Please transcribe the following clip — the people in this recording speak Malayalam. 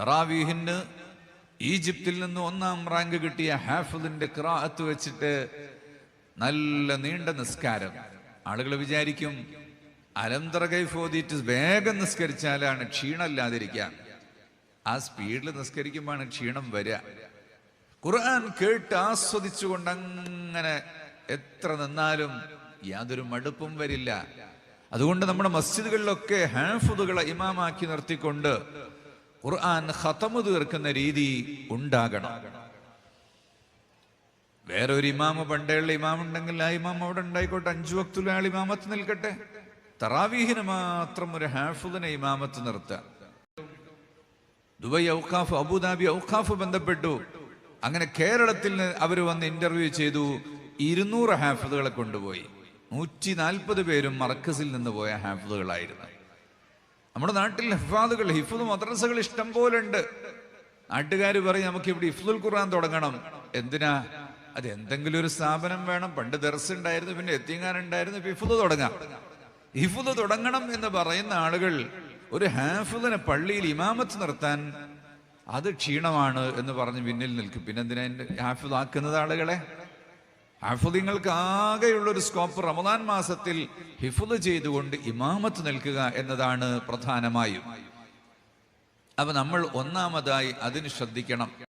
തറാവീഹിന് ഈജിപ്തിൽ നിന്ന് ഒന്നാം റാങ്ക് കിട്ടിയ ഹാഫിദിന്റെ ക്രാഹത്ത് വെച്ചിട്ട് നല്ല നീണ്ട നിസ്കാരം. ആളുകൾ വിചാരിക്കും അലന്തറ കൈഫോദിറ്റ് വേഗം നിസ്കരിച്ചാലാണ് ക്ഷീണമില്ലാതിരിക്കുക. ആ സ്പീഡിൽ നിസ്കരിക്കുമ്പോഴാണ് ക്ഷീണം വരിക. ഖുർആൻ കേട്ട് ആസ്വദിച്ചുകൊണ്ട് അങ്ങനെ എത്ര നിന്നാലും യാതൊരു മടുപ്പും വരില്ല. അതുകൊണ്ട് നമ്മുടെ മസ്ജിദുകളിലൊക്കെ ഹാഫുദുകളെ ഇമാമാക്കി നിർത്തിക്കൊണ്ട് ഖുർആൻ ഖത്തമ തീർക്കുന്ന രീതി ഉണ്ടാകണം. വേറൊരു ഇമാമ പണ്ടേയുള്ള ഇമാം ഉണ്ടെങ്കിൽ ആ ഇമാം അവിടെ ഉണ്ടായിക്കോട്ടെ അഞ്ചു വക്തുല ആൾ ഇമാമത്ത് നിൽക്കട്ടെ. തറാവീഹിന് മാത്രം ഒരു ഹാഫുദിനെ ഇമാമത്ത് നിർത്താം ദുബൈ ഔഖാഫ് അബുദാബി ഔഖാഫ് ബന്ധപ്പെട്ടു. അങ്ങനെ കേരളത്തിൽ അവർ വന്ന് ഇന്റർവ്യൂ ചെയ്തു. ഇരുന്നൂറ് ഹാഫിദുകളെ കൊണ്ടുപോയി. നൂറ്റി നാൽപ്പത് പേരും മർക്കസിൽ നിന്ന് പോയ ഹാഫിദുകളായിരുന്നു. നമ്മുടെ നാട്ടിൽ ഹിഫാദുകൾ ഹിഫുദ് മദ്രസകൾ ഇഷ്ടം പോലെ ഉണ്ട് നാട്ടുകാർ പറയും നമുക്ക് ഇവിടെ ഇഫ്ദുൽ ഖുർആൻ തുടങ്ങണം. എന്തിനാ? അത് എന്തെങ്കിലും ഒരു സ്ഥാപനം വേണം. പണ്ട് ദർസ് ഉണ്ടായിരുന്നു പിന്നെ എത്തിങ്ങാൻ ഉണ്ടായിരുന്നു ഇപ്പൊ ഇഫുദ് തുടങ്ങാം. ഹിഫുദ് തുടങ്ങണം എന്ന് പറയുന്ന ആളുകൾ ഒരു ഹാഫുദിനെ പള്ളിയിൽ ഇമാമത്ത് നിർത്താൻ അത് ക്ഷീണമാണ് എന്ന് പറഞ്ഞ് പിന്നിൽ നിൽക്കും. പിന്നെന്തിനാ എന്തിനാ ഹാഫിദ് ആക്കുന്നത് ആളുകളെ? ഹാഫിദിങ്ങൾക്ക് ആകെയുള്ള ഒരു സ്കോപ്പ് റമദാൻ മാസത്തിൽ ഹിഫുദ് ചെയ്തുകൊണ്ട് ഇമാമത്ത് നിൽക്കുക എന്നതാണ് പ്രധാനമായും. അപ്പൊ നമ്മൾ ഒന്നാമതായി അതിന് ശ്രദ്ധിക്കണം.